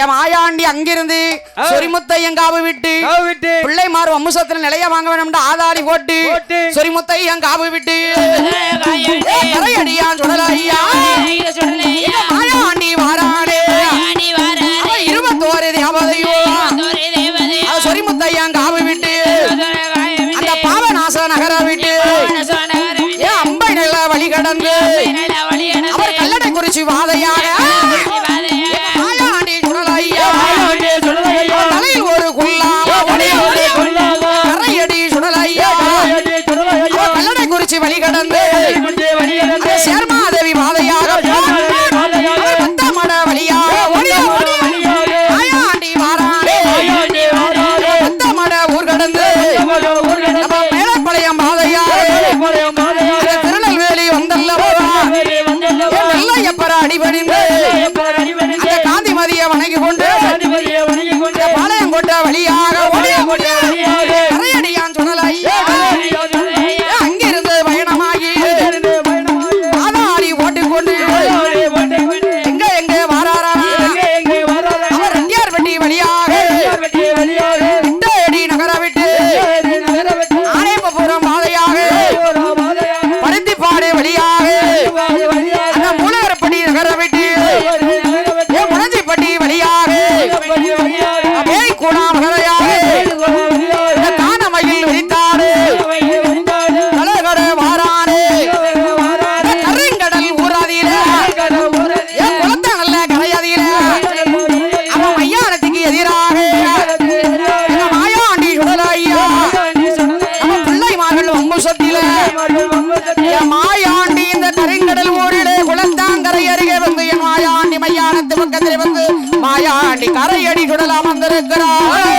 என் மாயாண்டி அங்கிருந்து சொரிமுத்தையன் காவு விட்டு விட்டு. பிள்ளை மாறு வம்சத்துல நிலைய வாங்க வேணும்னு ஆதாரி போட்டு சொரிமுத்தையங்காவு விட்டு. அடியான் சுடலையா ஆயாண்டி வாராடே இருபத்தோரு தேவதையோ. சொரிமுத்தையங்காவு விட்டு. அந்த பாவநாச நகர விட்டு. அம்பை நல்ல வழி கடந்து. அவர் கல்லடை குறிச்சி வாதையாக கடந்து நம்ம மேலப்பாளையம் பாதையார் திருநெல்வேலி வந்தல்லவா? நல்ல எப்பரா அடிபடிந்து அந்த காந்திமதியை வணங்கி கொண்டு இரும்பு சொத்தில மாயாண்டி இந்த கரைங்கடல் ஊரிலே குளத்தாங்கரை அருகே வந்து என் மாயாண்டி மையானத்து பக்கத்திலே வந்து மாயாண்டி கரையடி சுடலாம் வந்திருக்கிறார்.